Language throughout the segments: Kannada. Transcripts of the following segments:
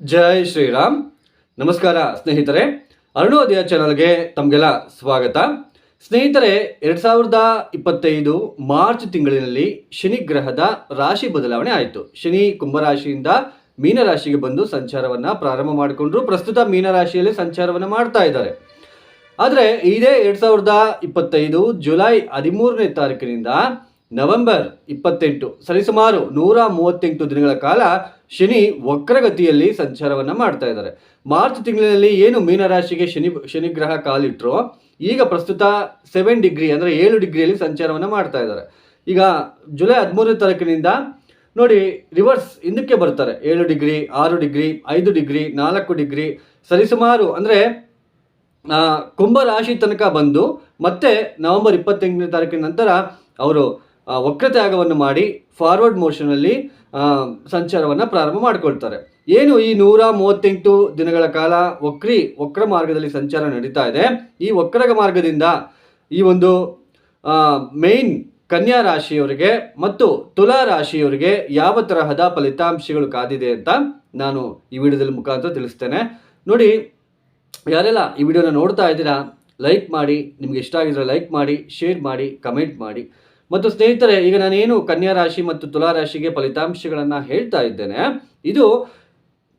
ಜೈ ಶ್ರೀರಾಮ್. ನಮಸ್ಕಾರ ಸ್ನೇಹಿತರೆ. ಅರುಣೋದಯ ಚಾನಲ್ಗೆ ತಮಗೆಲ್ಲ ಸ್ವಾಗತ. ಸ್ನೇಹಿತರೆ, ಎರಡು ಸಾವಿರದ ಇಪ್ಪತ್ತೈದು ಮಾರ್ಚ್ ತಿಂಗಳಿನಲ್ಲಿ ಶನಿ ಗ್ರಹದ ರಾಶಿ ಬದಲಾವಣೆ ಆಯಿತು. ಶನಿ ಕುಂಭರಾಶಿಯಿಂದ ಮೀನರಾಶಿಗೆ ಬಂದು ಸಂಚಾರವನ್ನು ಪ್ರಾರಂಭ ಮಾಡಿಕೊಂಡ್ರು. ಪ್ರಸ್ತುತ ಮೀನರಾಶಿಯಲ್ಲಿ ಸಂಚಾರವನ್ನು ಮಾಡ್ತಾ ಇದ್ದಾರೆ. ಆದರೆ ಇದೇ ಎರಡು ಸಾವಿರದ ಇಪ್ಪತ್ತೈದು ಜುಲೈ ಹದಿಮೂರನೇ ತಾರೀಕಿನಿಂದ ನವೆಂಬರ್ ಇಪ್ಪತ್ತೆಂಟು, ಸರಿಸುಮಾರು ನೂರ ಮೂವತ್ತೆಂಟು ದಿನಗಳ ಕಾಲ ಶನಿ ವಕ್ರಗತಿಯಲ್ಲಿ ಸಂಚಾರವನ್ನು ಮಾಡ್ತಾ ಇದ್ದಾರೆ. ಮಾರ್ಚ್ ತಿಂಗಳಿನಲ್ಲಿ ಏನು ಮೀನರಾಶಿಗೆ ಶನಿ ಶನಿಗ್ರಹ ಕಾಲಿಟ್ರು, ಈಗ ಪ್ರಸ್ತುತ ಸೆವೆನ್ ಡಿಗ್ರಿ ಅಂದರೆ ಏಳು ಡಿಗ್ರಿಯಲ್ಲಿ ಸಂಚಾರವನ್ನು ಮಾಡ್ತಾ ಇದ್ದಾರೆ. ಈಗ ಜುಲೈ ಹದಿಮೂರನೇ ತಾರೀಕಿನಿಂದ ನೋಡಿ ರಿವರ್ಸ್ ಹಿಂದಕ್ಕೆ ಬರ್ತಾರೆ. ಏಳು ಡಿಗ್ರಿ ಆರು ಡಿಗ್ರಿ ಐದು ಡಿಗ್ರಿ ನಾಲ್ಕು ಡಿಗ್ರಿ ಸರಿಸುಮಾರು ಅಂದರೆ ಕುಂಭ ರಾಶಿ ತನಕ ಬಂದು ಮತ್ತೆ ನವೆಂಬರ್ ಇಪ್ಪತ್ತೆಂಟನೇ ತಾರೀಕಿನ ನಂತರ ಅವರು ವಕ್ರತ್ಯಾಗವನ್ನು ಮಾಡಿ ಫಾರ್ವರ್ಡ್ ಮೋಷನಲ್ಲಿ ಸಂಚಾರವನ್ನು ಪ್ರಾರಂಭ ಮಾಡಿಕೊಳ್ತಾರೆ. ಏನು ಈ ನೂರ ಮೂವತ್ತೆಂಟು ದಿನಗಳ ಕಾಲ ವಕ್ರಿ ವಕ್ರ ಮಾರ್ಗದಲ್ಲಿ ಸಂಚಾರ ನಡೀತಾ ಇದೆ. ಈ ವಕ್ರಗ ಮಾರ್ಗದಿಂದ ಈ ಒಂದು ಮೇನ್ ಕನ್ಯಾ ರಾಶಿಯವರಿಗೆ ಮತ್ತು ತುಲಾ ರಾಶಿಯವರಿಗೆ ಯಾವ ತರಹದ ಫಲಿತಾಂಶಗಳು ಕಾದಿದೆ ಅಂತ ನಾನು ಈ ವಿಡಿಯೋದಲ್ಲಿ ಮುಖಾಂತರ ತಿಳಿಸ್ತೇನೆ. ನೋಡಿ, ಯಾರೆಲ್ಲ ಈ ವಿಡಿಯೋನ ನೋಡ್ತಾ ಇದ್ದೀರಾ, ಲೈಕ್ ಮಾಡಿ, ನಿಮ್ಗೆ ಇಷ್ಟ ಆಗಿದ್ರೆ ಲೈಕ್ ಮಾಡಿ, ಶೇರ್ ಮಾಡಿ, ಕಮೆಂಟ್ ಮಾಡಿ. ಮತ್ತು ಸ್ನೇಹಿತರೆ, ಈಗ ನಾನೇನು ಕನ್ಯಾ ರಾಶಿ ಮತ್ತು ತುಲಾ ರಾಶಿಗೆ ಫಲಿತಾಂಶಗಳನ್ನು ಹೇಳ್ತಾ ಇದ್ದೇನೆ, ಇದು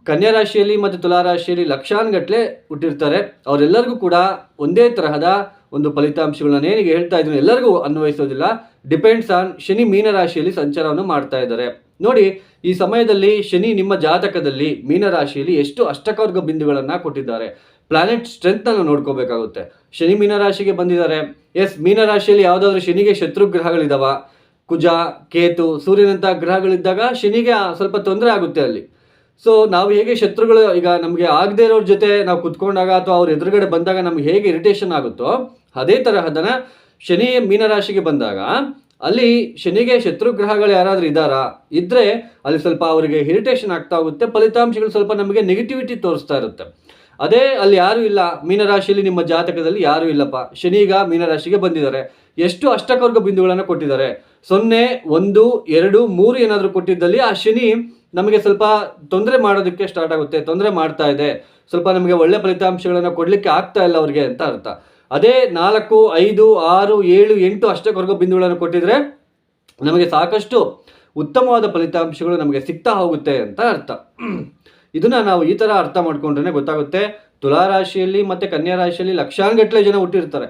ಕನ್ಯಾ ರಾಶಿಯಲ್ಲಿ ಮತ್ತು ತುಲಾ ರಾಶಿಯಲ್ಲಿ ಲಕ್ಷಾನುಗಟ್ಟಲೆ ಹುಟ್ಟಿರ್ತಾರೆ. ಅವರೆಲ್ಲರಿಗೂ ಕೂಡ ಒಂದೇ ತರಹದ ಒಂದು ಫಲಿತಾಂಶಗಳನ್ನ ಏನಿಗೆ ಹೇಳ್ತಾ ಇದ್ದೀನಿ, ಎಲ್ಲರಿಗೂ ಅನ್ವಯಿಸೋದಿಲ್ಲ. ಡಿಪೆಂಡ್ಸ್ ಆನ್ ಶನಿ ಮೀನರಾಶಿಯಲ್ಲಿ ಸಂಚಾರವನ್ನು ಮಾಡ್ತಾ ಇದ್ದಾರೆ. ನೋಡಿ, ಈ ಸಮಯದಲ್ಲಿ ಶನಿ ನಿಮ್ಮ ಜಾತಕದಲ್ಲಿ ಮೀನರಾಶಿಯಲ್ಲಿ ಎಷ್ಟು ಅಷ್ಟಕವರ್ಗ ಬಿಂದುಗಳನ್ನು ಕೊಟ್ಟಿದ್ದಾರೆ. ಪ್ಲಾನೆಟ್ ಸ್ಟ್ರೆಂತ್ನ ನೋಡ್ಕೋಬೇಕಾಗುತ್ತೆ. ಶನಿ ಮೀನರಾಶಿಗೆ ಬಂದಿದ್ದಾರೆ. ಎಸ್ ಮೀನರಾಶಿಯಲ್ಲಿ ಯಾವುದಾದ್ರೂ ಶನಿಗೆ ಶತ್ರು ಗ್ರಹಗಳಿದಾವ? ಕುಜ, ಕೇತು ಸೂರ್ಯನಂತಹ ಗ್ರಹಗಳಿದ್ದಾಗ ಶನಿಗೆ ಸ್ವಲ್ಪ ತೊಂದರೆ ಆಗುತ್ತೆ ಅಲ್ಲಿ. ಸೊ ನಾವು ಹೇಗೆ ಶತ್ರುಗಳು ಈಗ ನಮಗೆ ಆಗದೇ ಇರೋರ ಜೊತೆ ನಾವು ಕುತ್ಕೊಂಡಾಗ ಅಥವಾ ಅವ್ರ ಎದುರುಗಡೆ ಬಂದಾಗ ನಮ್ಗೆ ಹೇಗೆ ಇರಿಟೇಷನ್ ಆಗುತ್ತೋ, ಅದೇ ತರಹದನ ಶನಿ ಮೀನರಾಶಿಗೆ ಬಂದಾಗ, ಅಲ್ಲಿ ಶನಿಗೆ ಶತ್ರು ಗ್ರಹಗಳು ಯಾರಾದರೂ ಇದ್ದಾರಾ ಇದ್ದರೆ ಅಲ್ಲಿ ಸ್ವಲ್ಪ ಅವರಿಗೆ ಇರಿಟೇಷನ್ ಆಗ್ತಾ ಹೋಗುತ್ತೆ. ಫಲಿತಾಂಶಗಳು ಸ್ವಲ್ಪ ನಮಗೆ ನೆಗೆಟಿವಿಟಿ ತೋರಿಸ್ತಾ ಇರುತ್ತೆ. ಅದೇ ಅಲ್ಲಿ ಯಾರು ಇಲ್ಲ. ಮೀನರಾಶಿಯಲ್ಲಿ ನಿಮ್ಮ ಜಾತಕದಲ್ಲಿ ಯಾರು ಇಲ್ಲಪ್ಪ. ಶನಿಗ ಮೀನರಾಶಿಗೆ ಬಂದಿದ್ದಾರೆ. ಎಷ್ಟು ಅಷ್ಟಕವರ್ಗ ಬಿಂದುಗಳನ್ನು ಕೊಟ್ಟಿದ್ದಾರೆ? ಸೊನ್ನೆ, ಒಂದು, ಎರಡು, ಮೂರು ಏನಾದರೂ ಕೊಟ್ಟಿದ್ದಲ್ಲಿ ಆ ಶನಿ ನಮಗೆ ಸ್ವಲ್ಪ ತೊಂದರೆ ಮಾಡೋದಕ್ಕೆ ಸ್ಟಾರ್ಟ್ ಆಗುತ್ತೆ. ತೊಂದರೆ ಮಾಡ್ತಾ ಇದೆ. ಸ್ವಲ್ಪ ನಮಗೆ ಒಳ್ಳೆ ಫಲಿತಾಂಶಗಳನ್ನು ಕೊಡಲಿಕ್ಕೆ ಆಗ್ತಾ ಇಲ್ಲ ಅವ್ರಿಗೆ ಅಂತ ಅರ್ಥ. ಅದೇ ನಾಲ್ಕು, ಐದು, ಆರು, ಏಳು, ಎಂಟು ಅಷ್ಟಕವರ್ಗ ಬಿಂದುಗಳನ್ನು ಕೊಟ್ಟಿದ್ರೆ ನಮಗೆ ಸಾಕಷ್ಟು ಉತ್ತಮವಾದ ಫಲಿತಾಂಶಗಳು ನಮಗೆ ಸಿಗ್ತಾ ಹೋಗುತ್ತೆ ಅಂತ ಅರ್ಥ. ಇದನ್ನ ನಾವು ಈ ಥರ ಅರ್ಥ ಮಾಡ್ಕೊಂಡ್ರೆ ಗೊತ್ತಾಗುತ್ತೆ. ತುಲಾರಾಶಿಯಲ್ಲಿ ಮತ್ತು ಕನ್ಯಾ ರಾಶಿಯಲ್ಲಿ ಲಕ್ಷಾನುಗಟ್ಟಲೆ ಜನ ಹುಟ್ಟಿರ್ತಾರೆ.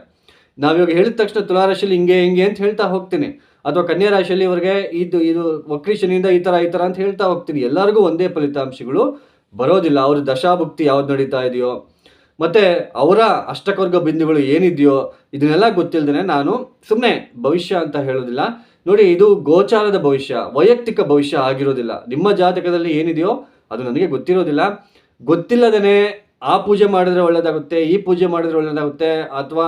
ನಾವಿವಾಗ ಹೇಳಿದ ತಕ್ಷಣ ತುಲಾರಾಶಿಯಲ್ಲಿ ಹಿಂಗೆ ಹಿಂಗೆ ಅಂತ ಹೇಳ್ತಾ ಹೋಗ್ತೀನಿ. ಅಥವಾ ಕನ್ಯಾ ರಾಶಿಯಲ್ಲಿ ಇವರಿಗೆ ಇದು ಇದು ವಕ್ರಿ ಶನಿಯಿಂದ ಈ ಥರ ಈ ಥರ ಅಂತ ಹೇಳ್ತಾ ಹೋಗ್ತೀನಿ. ಎಲ್ಲರಿಗೂ ಒಂದೇ ಫಲಿತಾಂಶಗಳು. ಬರೋದಿಲ್ಲ, ಅವ್ರ ದಶಾಭುಕ್ತಿ ಯಾವ್ದು ನಡೀತಾ ಇದೆಯೋ. ಮತ್ತೆ ಅವರ ಅಷ್ಟಕವರ್ಗ ಬಿಂದುಗಳು ಏನಿದೆಯೋ, ಇದನ್ನೆಲ್ಲ ಗೊತ್ತಿಲ್ಲದೇ ನಾನು ಸುಮ್ಮನೆ ಭವಿಷ್ಯ ಅಂತ ಹೇಳೋದಿಲ್ಲ. ನೋಡಿ, ಇದು ಗೋಚಾರದ ಭವಿಷ್ಯ, ವೈಯಕ್ತಿಕ ಭವಿಷ್ಯ ಆಗಿರೋದಿಲ್ಲ. ನಿಮ್ಮ ಜಾತಕದಲ್ಲಿ ಏನಿದೆಯೋ ಅದು ನನಗೆ ಗೊತ್ತಿರೋದಿಲ್ಲ. ಗೊತ್ತಿಲ್ಲದೇ ಆ ಪೂಜೆ ಮಾಡಿದ್ರೆ ಒಳ್ಳೇದಾಗುತ್ತೆ, ಈ ಪೂಜೆ ಮಾಡಿದ್ರೆ ಒಳ್ಳೇದಾಗುತ್ತೆ, ಅಥವಾ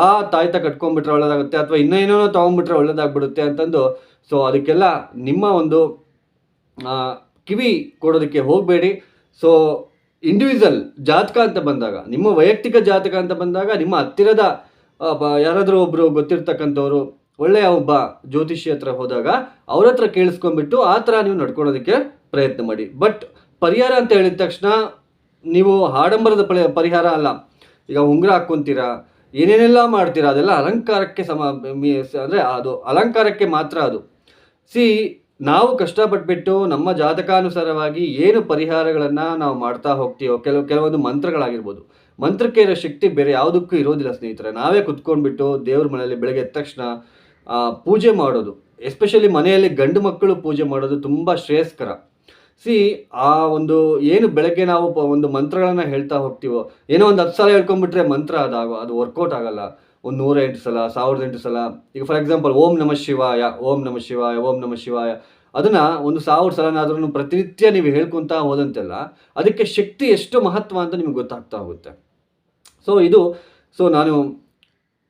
ಆ ತಾಯ್ತ ಕಟ್ಕೊಂಡ್ಬಿಟ್ರೆ ಒಳ್ಳೇದಾಗುತ್ತೆ, ಅಥವಾ ಇನ್ನೇನೋ ತೊಗೊಂಡ್ಬಿಟ್ರೆ ಒಳ್ಳೇದಾಗ್ಬಿಡುತ್ತೆ ಅಂತಂದು, ಸೊ ಅದಕ್ಕೆಲ್ಲ ನಿಮ್ಮ ಒಂದು ಕಿವಿ ಕೊಡೋದಕ್ಕೆ ಹೋಗಬೇಡಿ. ಸೊ ಇಂಡಿವಿಜುವಲ್ ಜಾತಕ ಅಂತ ಬಂದಾಗ, ನಿಮ್ಮ ವೈಯಕ್ತಿಕ ಜಾತಕ ಅಂತ ಬಂದಾಗ, ನಿಮ್ಮ ಹತ್ತಿರದ ಯಾರಾದರೂ ಒಬ್ಬರು ಗೊತ್ತಿರ್ತಕ್ಕಂಥವ್ರು, ಒಳ್ಳೆಯ ಒಬ್ಬ ಜ್ಯೋತಿಷಿ ಹತ್ರ ಹೋದಾಗ ಅವ್ರ ಹತ್ರ ಕೇಳಿಸ್ಕೊಂಡ್ಬಿಟ್ಟು ಆ ಥರ ನೀವು ನಡ್ಕೊಳೋದಕ್ಕೆ ಪ್ರಯತ್ನ ಮಾಡಿ. ಬಟ್ ಪರಿಹಾರ ಅಂತ ಹೇಳಿದ ತಕ್ಷಣ ನೀವು ಆಡಂಬರದ ಪರಿ ಪರಿಹಾರ ಅಲ್ಲ. ಈಗ ಉಂಗುರ ಹಾಕ್ಕೊಂತೀರಾ, ಏನೇನೆಲ್ಲ ಮಾಡ್ತೀರಾ, ಅದೆಲ್ಲ ಅಲಂಕಾರಕ್ಕೆ ಸಮ ಅಂದರೆ ಅದು ಅಲಂಕಾರಕ್ಕೆ ಮಾತ್ರ ಅದು. ಸಿ ನಾವು ಕಷ್ಟಪಟ್ಬಿಟ್ಟು ನಮ್ಮ ಜಾತಕಾನುಸಾರವಾಗಿ ಏನು ಪರಿಹಾರಗಳನ್ನು ನಾವು ಮಾಡ್ತಾ ಹೋಗ್ತೀವೋ ಕೆಲವು ಕೆಲವೊಂದು ಮಂತ್ರಗಳಾಗಿರ್ಬೋದು. ಮಂತ್ರಕ್ಕೆ ಇರೋ ಶಕ್ತಿ ಬೇರೆ ಯಾವುದಕ್ಕೂ ಇರೋದಿಲ್ಲ ಸ್ನೇಹಿತರೆ. ನಾವೇ ಕುತ್ಕೊಂಡ್ಬಿಟ್ಟು ದೇವ್ರ ಮನೆಯಲ್ಲಿ ಬೆಳಗ್ಗೆ ಎದ್ದ ತಕ್ಷಣ ಪೂಜೆ ಮಾಡೋದು. ಎಸ್ಪೆಷಲಿ ಮನೆಯಲ್ಲಿ ಗಂಡು ಮಕ್ಕಳು ಪೂಜೆ ಮಾಡೋದು ತುಂಬ ಶ್ರೇಯಸ್ಕರ. ಸಿ, ಆ ಒಂದು ಏನು ಬೆಳಗ್ಗೆ ನಾವು ಒಂದು ಮಂತ್ರಗಳನ್ನು ಹೇಳ್ತಾ ಹೋಗ್ತೀವೋ, ಏನೋ ಒಂದು ಹತ್ತು ಸಲ ಹೇಳ್ಕೊಂಡ್ಬಿಟ್ರೆ ಮಂತ್ರ ಅದಾಗೋ, ಅದು ವರ್ಕೌಟ್ ಆಗಲ್ಲ. ಒಂದು ನೂರ ಎಂಟು ಸಲ ಸಾವಿರದ ಎಂಟು ಸಲ. ಈಗ ಫಾರ್ ಎಕ್ಸಾಂಪಲ್ ಓಂ ನಮ ಶಿವಾಯ, ಓಂ ನಮ ಶಿವಾಯ, ಓಂ ನಮ ಶಿವಾಯ. ಅದನ್ನ ಒಂದು ಸಾವಿರ ಸಲನಾದ್ರೂ ಪ್ರತಿನಿತ್ಯ ನೀವು ಹೇಳ್ಕೊತಾ ಹೋದಂತೆಲ್ಲ, ಅದಕ್ಕೆ ಶಕ್ತಿ ಎಷ್ಟು ಮಹತ್ವ ಅಂತ ನಿಮ್ಗೆ ಗೊತ್ತಾಗ್ತಾ ಹೋಗುತ್ತೆ. ಸೊ ಇದು ಸೊ ನಾನು